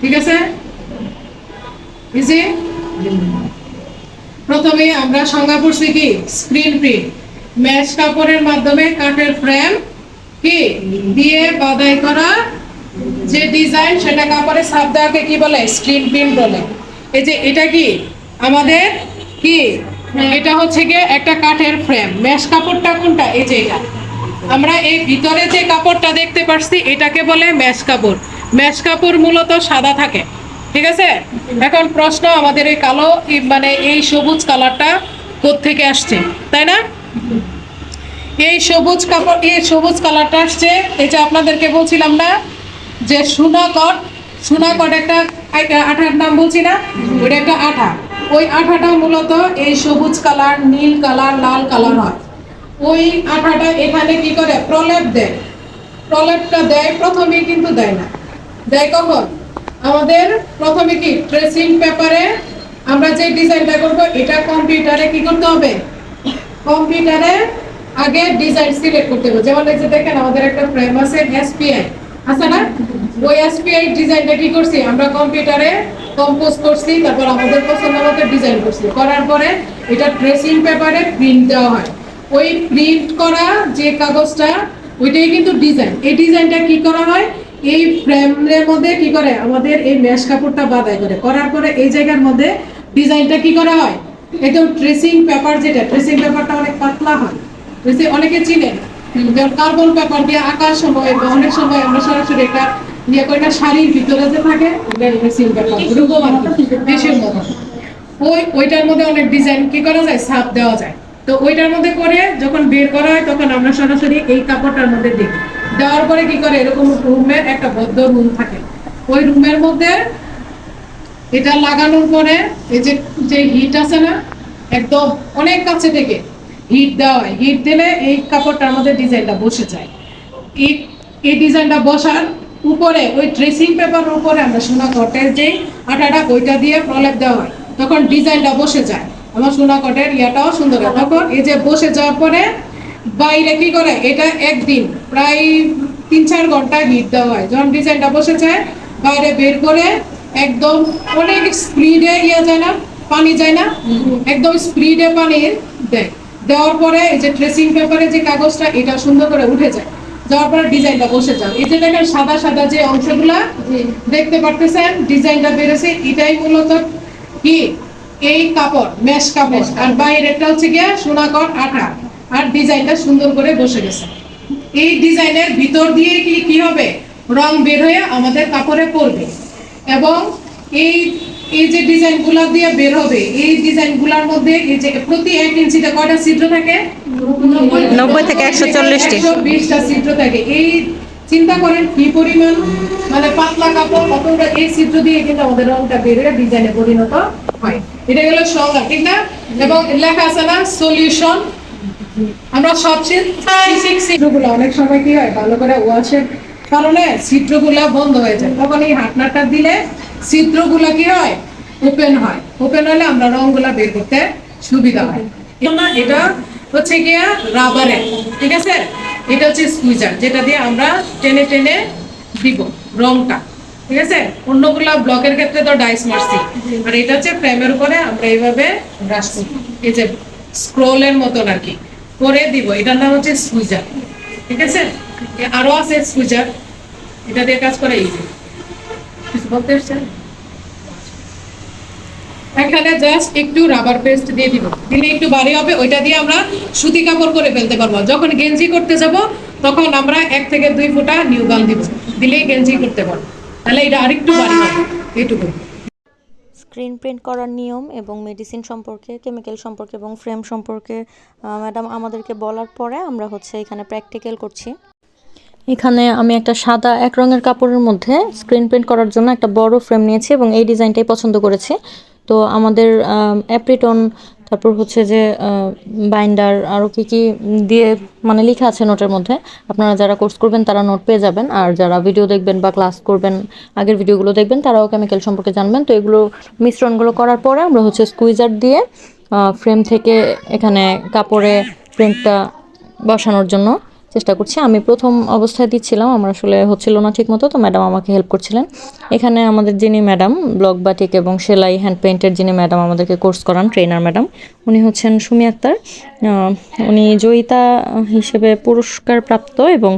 ঠিক আছে? প্রথমে আমরা সংজ্ঞা পড়ছি কি? স্ক্রিন প্রিন্ট ম্যাচ কাপড়ের মাধ্যমে কাঠের ফ্রেম কি? দিয়ে বাদাই করা যে ডিজাইন সেটা কাপড়ে ছাপ দেওয়াকে কি বলে? স্ক্রিন প্রিন্ট বলে। এই যে এটা কি? আমাদের কি? এটা হচ্ছে গিয়ে একটা কাঠের ফ্রেম ম্যাশ কাপড়টা কোনটা? এই যে এটা। আমরা এই ভিতরে যে কাপড়টা দেখতে পাচ্ছি এটাকে বলে ম্যাশ কাপড়। ম্যাশ কাপড় মূলত সাদা থাকে। ঠিক আছে? এখন প্রশ্ন আমাদের এই কালো মানে এই সবুজ কালারটা থেকে আসছে, তাই না? এই সবুজ কাপড়, এই সবুজ কালারটা আসছে, এই যে আপনাদেরকে বলছিলাম না, যে সোনাকট সোনাকট একটা আঠার নাম বলছি না? ওইটা একটা আঠা। ওই আঠাটা মূলত এই সবুজ কালার, নীল কালার, লাল কালার হয়। ওই আঠাটা এখানে কি করে? প্রলেপ দেয়। প্রলেপটা দেয়, প্রথমেই কিন্তু দেয় না। দেয় কখন? আমাদের প্রথমে কি ট্রেসিং পেপারে আমরা যে ডিজাইনটা করব, এটা কম্পিউটারে কি করতে হবে? কম্পিউটারে আগে ডিজাইন সিলেক্ট করতে হবে। যেমন এই যে দেখেন, আমাদের একটা ফ্রেম আছে এসপিআই আছে না? ওই এসপিআই ডিজাইনটা কি করছি? আমরা কম্পিউটারে কম্পোজ করছি, তারপর আমাদের পছন্দ মতো ডিজাইন করছি। করার পরে এটা ড্রেসিং পেপারে প্রিন্ট দেওয়া হয়। ওই প্রিন্ট করা যে কাগজটা, ওইটাই কিন্তু ডিজাইন এই ডিজাইনটা কি করা হয়? এই ফ্রেমের মধ্যে কি করে? আমাদের এই মেশ কাপড়টা বাদাই করে। করার পরে এই জায়গার মধ্যে ডিজাইনটা কি করা হয়? একদম ট্রেসিং পেপার যেটা ট্রেসিং পেপারটা অনেক পাতলা হয়। অনেকে চিনে কার্বন পেপার দিয়ে আঁকার সময় বা অনেক সময় আমরা সরাসরি একটা ইয়ে করি না, শাড়ির ভিতরে যে থাকে ওই, ওইটার মধ্যে অনেক ডিজাইন কি করা যায়? ছাপ দেওয়া যায়। তো ওইটার মধ্যে করে যখন বের করা হয়, তখন আমরা সরাসরি এই কাপড়টার মধ্যে দিই। দেওয়ার পরে কি করে? এরকম রুমের একটা বদ্ধ রুম থাকে। ওই রুমের মধ্যে এটা লাগানোর পরে এই যে যে হিট আছে না, একদম অনেক কাছে থেকে হিট দেওয়া হয়। হিট দিলে এই কাপড়টার মধ্যে ডিজাইনটা বসে যায়। এই এই ডিজাইনটা বসার উপরে, ওই ড্রেসিং পেপারের উপরে আমরা সোনা কটের যে আটাটা ওইটা দিয়ে প্রলেপ দেওয়া হয়। তখন ডিজাইনটা বসে যায়। আমার সোনা কটের ইয়াটাও সুন্দর হয়। তখন এই যে বসে যাওয়ার পরে বাইরে কি করে? এটা একদিন প্রায় তিন চার ঘণ্টা হিট দেওয়া হয়। যখন ডিজাইনটা বসে যায় বাইরে বের করে একদম অনেক স্পিডে ইয়ে যায় না পানি যায় না একদম স্পিডে পানি দেয়। দেওয়ার পরে এই যে ট্রেসিং পেপারে যে কাগজটা এটা সুন্দর করে উঠে যায়। যাওয়ার পরে ডিজাইনটা বসে যায়। এই যে দেখেন সাদা সাদা যে অংশগুলা দেখতে পারতেছেন ডিজাইনটা বেরোছে। এটাই মূলত কি? এই কাপড় মেশ কাপড়। আর বাইরেটা হচ্ছে গিয়ে সোনাকট আঠা। আর ডিজাইনটা সুন্দর করে বসে গেছে। এই ডিজাইনের ভিতর দিয়ে কি কি হবে? রং বের হয়ে আমাদের কাপড়ে পড়বে। এবং এই এই যে ডিজাইনগুলো দিয়ে বের হবে এই ডিজাইনগুলোর মধ্যে এই যে প্রতি এক ইঞ্চিতে কয়টা ছিদ্র থাকে? নব্বই থেকে একশো চল্লিশটি। বিশটা ছিদ্র থাকে। এই চিন্তা করেন কি পরিমাণ? মানে পাতলা কাপড় অতটা এই ছিদ্র দিয়ে কিন্তু আমাদের রংটা বের হয়ে ডিজাইনে পরিণত হয়। এটা গেল সংজ্ঞা ঠিক না? এবং লেখা আছে না সলিউশন আমরা সব ছিদ্রগুলো অনেক সময় কি হয় ভালো করে ওয়াশের কারণে ছিদ্রগুলা বন্ধ হয়ে যায়। তখন এই হাটনাটা দিলে ছিদ্রগুলা কি হয়? ওপেন হয়। ওপেন হলে আমরা রংগুলা বের করতে সুবিধা হয়। এটা হচ্ছে গিয়া রাবারের ঠিক আছে? এটা হচ্ছে স্কুইজার যেটা দিয়ে আমরা টেনে টেনে দিব রংটা ঠিক আছে? অন্যগুলা ব্লকের ক্ষেত্রে তো ডাইস মারছি। আর এটা হচ্ছে ফ্রেমের উপরে আমরা এইভাবে ব্রাশ করি। এই যে স্ক্রোলের মতন আর কি। করে দিব। এটার নাম হচ্ছে স্কুইজার। ঠিক আছে? এ আরও আছে স্কুইজার। এটা দিয়ে কাজ করে যে। কিছু বলতে এখানে জাস্ট একটু রাবার পেস্ট দিয়ে দিব। দিলে একটু ভারী হবে, ওইটা দিয়ে আমরা সুতি কাপড় করে ফেলতে পারব। যখন গেঞ্জি করতে যাব, তখন আমরা এক থেকে দুই ফোঁটা নিউ গাল দিব। দিলেই গেঞ্জি করতে পারব। তাহলে এটা আরেকটু ভারী হবে। এইটুকু স্ক্রিন প্রিন্ট করার নিয়ম এবং মেডিসিন সম্পর্কে কেমিক্যাল সম্পর্কে এবং ফ্রেম সম্পর্কে ম্যাডাম আমাদেরকে বলার পরে আমরা হচ্ছে এখানে প্র্যাকটিক্যাল করছি। এখানে আমি একটা সাদা এক রঙের কাপড়ের মধ্যে স্ক্রিন প্রিন্ট করার জন্য একটা বড় ফ্রেম নিয়েছি এবং এই ডিজাইনটাই পছন্দ করেছি। তো আমাদের অ্যাপ্রিটন তারপর হচ্ছে যে বাইন্ডার আরও কী কী দিয়ে মানে লেখা আছে নোটের মধ্যে। আপনারা যারা কোর্স করবেন তারা নোট পেয়ে যাবেন। আর যারা ভিডিও দেখবেন বা ক্লাস করবেন, আগের ভিডিওগুলো দেখবেন, তারাও কেমিক্যাল সম্পর্কে জানবেন। তো এগুলো মিশ্রণগুলো করার পরে আমরা হচ্ছে স্কুইজার দিয়ে ফ্রেম থেকে এখানে কাপড়ে প্রিন্টটা বসানোর জন্য চেষ্টা করছি। আমি প্রথম অবস্থায় দিচ্ছিলাম, আমার আসলে হচ্ছিল না ঠিক মতো তো ম্যাডাম আমাকে হেল্প করছিলেন। এখানে আমাদের যিনি ম্যাডাম ব্লক বাটিক এবং সেলাই হ্যান্ড পেইন্টের যিনি ম্যাডাম, আমাদেরকে কোর্স করান ট্রেনার ম্যাডাম, উনি হচ্ছেন সুমি আক্তার। উনি জয়িতা হিসেবে পুরস্কার প্রাপ্ত এবং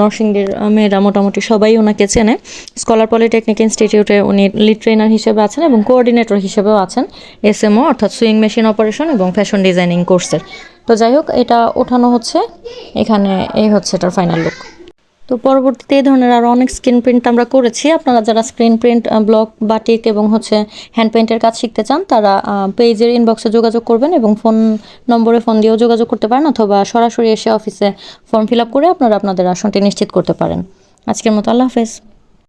নরসিংদীর মেয়েরা মোটামুটি সবাই ওনাকে চেনে। স্কলার পলিটেকনিক ইনস্টিটিউটে উনি লিড ট্রেনার হিসেবে আছেন এবং কোঅর্ডিনেটর হিসেবেও আছেন। এসএমও অর্থাৎ সুইং মেশিন অপারেশন এবং ফ্যাশন ডিজাইনিং কোর্সের তো যাই হোক, এটা ওঠানো হচ্ছে। এখানে এই হচ্ছে এটার ফাইনাল লুক তো পরবর্তীতে এই ধরনের আরও অনেক স্ক্রিন প্রিন্ট আমরা করেছি। আপনারা যারা স্ক্রিন প্রিন্ট ব্লক বাটিক এবং হচ্ছে হ্যান্ড পেইন্টের কাজ শিখতে চান, তারা পেজের ইনবক্সে যোগাযোগ করবেন এবং ফোন নম্বরে ফোন দিয়েও যোগাযোগ করতে পারেন অথবা সরাসরি এসে অফিসে ফর্ম ফিল আপ করে আপনারা আপনাদের আসনটি নিশ্চিত করতে পারেন। আজকের মতো আল্লাহ হাফেজ।